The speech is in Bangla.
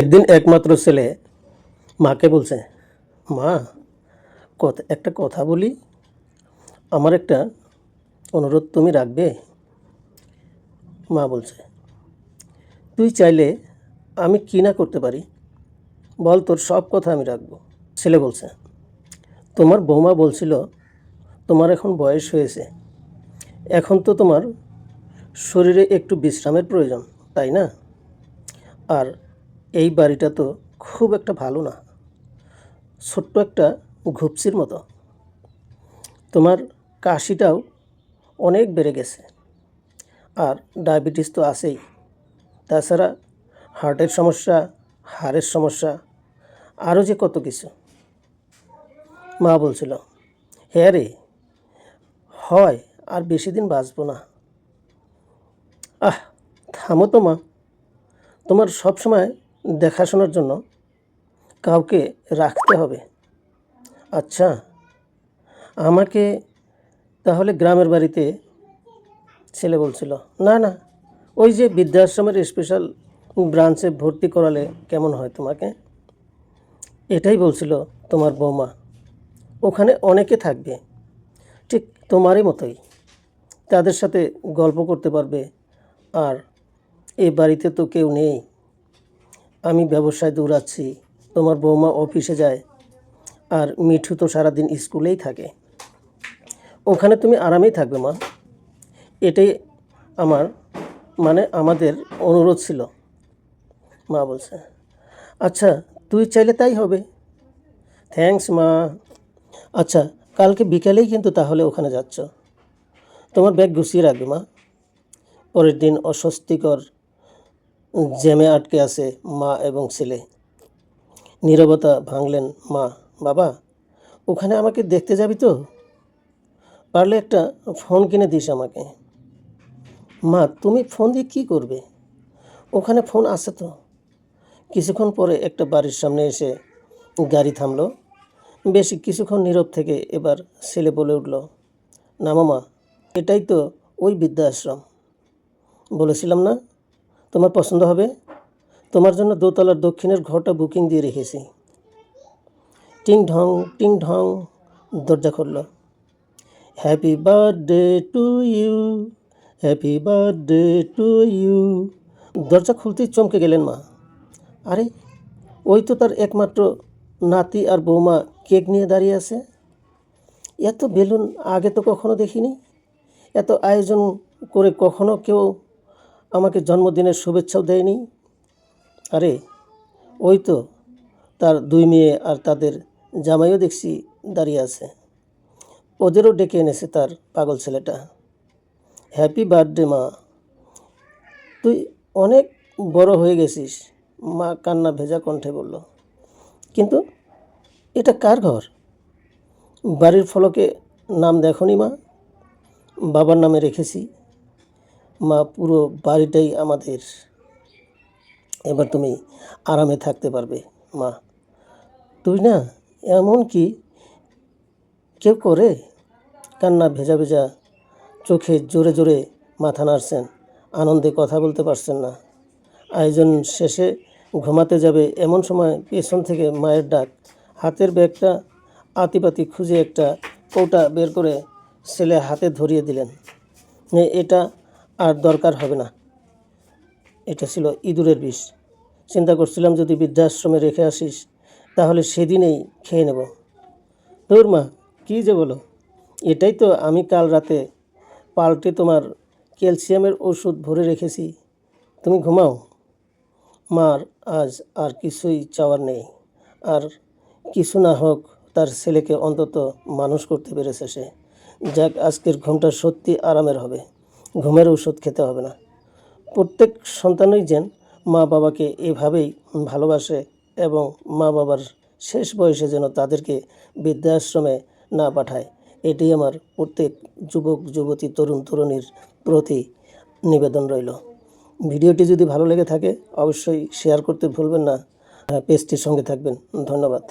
একদিন একমাত্র ছেলে মাকে বলছে, মা কথা একটা কথা বলি। আমার একটা অনুরোধ তুমি রাখবে? মা বলছে, তুই চাইলে আমি কি না করতে পারি? বল তোর সব কথা আমি রাখব। ছেলে বলছে, তোমার বৌমা বলছিল তোমার এখন বয়স হয়েছে। এখন তো তোমার শরীরে একটু বিশ্রামের প্রয়োজন, তাই না? আর এই বাড়িটা তো খুব একটা ভালো না। ছোট্ট একটা ঘুপসির মতো। তোমার কাশিটাও অনেক বেড়ে গেছে। আর ডায়াবেটিস তো আছেই। তাছাড়া হার্টের সমস্যা, হাড়ের সমস্যা, আরও যে কত কিছু। মা বলছিল হ্যাঁ রে, হয় আর বেশি দিন বাঁচবো না। আহ, থামো তো মা। তোমার সব সময় দেখাশোনার জন্য কাউকে রাখতে হবে। আচ্ছা আমাকে তাহলে গ্রামের বাড়িতে ছেলে বলছিল। না না, ওই যে বৃদ্ধাশ্রমের স্পেশাল ব্রাঞ্চে ভর্তি করালে কেমন হয় তোমাকে? এটাই বলছিল তোমার বৌমা। ওখানে অনেকে থাকবে, ঠিক তোমারই মতোই। তাদের সাথে গল্প করতে পারবে, আর এ বাড়িতে তো কেউ নেই। আমি ব্যবসায় দৌড়াচ্ছি, তোমার বৌমা অফিসে যায়, আর মিঠু তো সারাদিন স্কুলেই থাকে। ওখানে তুমি আরামেই থাকবে, মা। এটাই আমার মানে আমাদের অনুরোধ ছিল, মা বলছে। আচ্ছা তুই চাইলে তাই হবে। থ্যাঙ্কস মা। আচ্ছা কালকে বিকেলেই কিন্তু তাহলে ওখানে যাচ্ছ। তোমার ব্যাগ গুছিয়ে রাখবে, মা। পরের দিন অস্বস্তিকর জ্যামে আটকে আছে মা এবং ছেলে। নীরবতা ভাঙলেন মা। বাবা, ওখানে আমাকে দেখতে যাবি তো? পারলে একটা ফোন কিনে দিস আমাকে। মা, তুমি ফোন দিয়ে কী করবে? ওখানে ফোন আছে তো। কিছুক্ষণ পরে একটা বাড়ির সামনে এসে গাড়ি থামলো। বেশি কিছুক্ষণ নীরব থেকে এবার ছেলে বলে উঠল, না মামা, এটাই তো ওই বৃদ্ধাশ্রম। বলেছিলাম না? তোমার পছন্দ হবে। তোমার জন্য দোতলার দক্ষিণের ঘরটা বুকিং দিয়ে রেখেছি। টিং ঢং টিং ঢং, দরজা খুলল। Happy birthday to you happy birthday to you দরজা খুলতেই চমকে গেলেন মা। আরে, ওই তো তার একমাত্র নাতি আর বৌমা কেক নিয়ে দাঁড়িয়ে আছে। এত বেলুন আগে তো কখনো দেখিনি। এত আয়োজন করে কখনো কেউ আমাকে জন্মদিনের শুভেচ্ছাও দেয়নি। আরে, ওই তো তার দুই মেয়ে আর তাদের জামাইও দেখছি দাঁড়িয়ে আছে। ওদেরও ডেকে এনেছে তার পাগল ছেলেটা। হ্যাপি বার্থডে, মা। তুই অনেক বড় হয়ে গেছিস, মা কান্না ভেজা কণ্ঠে বলল। কিন্তু এটা কার ঘর? বাড়ির ফলকে নাম দেখনি, মা? বাবার নামে রেখেছি। মা, পুরো বাড়িটাই আমাদের। এবার তুমি আরামে থাকতে পারবে, মা। তুই না, এমন কি কেউ করে? কান্না ভেজা ভেজা চোখে জোরে জোরে মাথা নাড়ছেন, আনন্দে কথা বলতে পারছেন না। আয়োজন শেষে ঘুমাতে যাবে এমন সময় পেছন থেকে মায়ের ডাক। হাতের ব্যাগটা আতিপাতি খুঁজে একটা কৌটা বের করে ছেলে হাতে ধরিয়ে দিলেন। এটা আর দরকার হবে না। এটা ছিল ইঁদুরের বিষ। চিন্তা করছিলাম, যদি বৃদ্ধাশ্রমে রেখে আসিস, তাহলে সেদিনেই খেয়ে নেব। তোর মা, কী যে বলো। এটাই তো আমি কাল রাতে পাল্টে তোমার ক্যালসিয়ামের ওষুধ ভরে রেখেছি। তুমি ঘুমাও। মার, আজ আর কিছুই চাওয়ার নেই। আর কিছু না হোক, তার ছেলেকে অন্তত মানুষ করতে পেরেছে সে। যাক, আজকের ঘুমটা সত্যি আরামের হবে। ঘুমের ওষুধ খেতে হবে না। প্রত্যেক সন্তানই যেন মা বাবাকে এভাবেই ভালোবাসে এবং মা বাবার শেষ বয়সে যেন তাদেরকে বৃদ্ধাশ্রমে না পাঠায়, এটাই আমার প্রত্যেক যুবক, যুবতী, তরুণ, তরুণীর প্রতি নিবেদন রইল। ভিডিওটি যদি ভালো লেগে থাকে, অবশ্যই শেয়ার করতে ভুলবেন না। পেজটির সঙ্গে থাকবেন। ধন্যবাদ।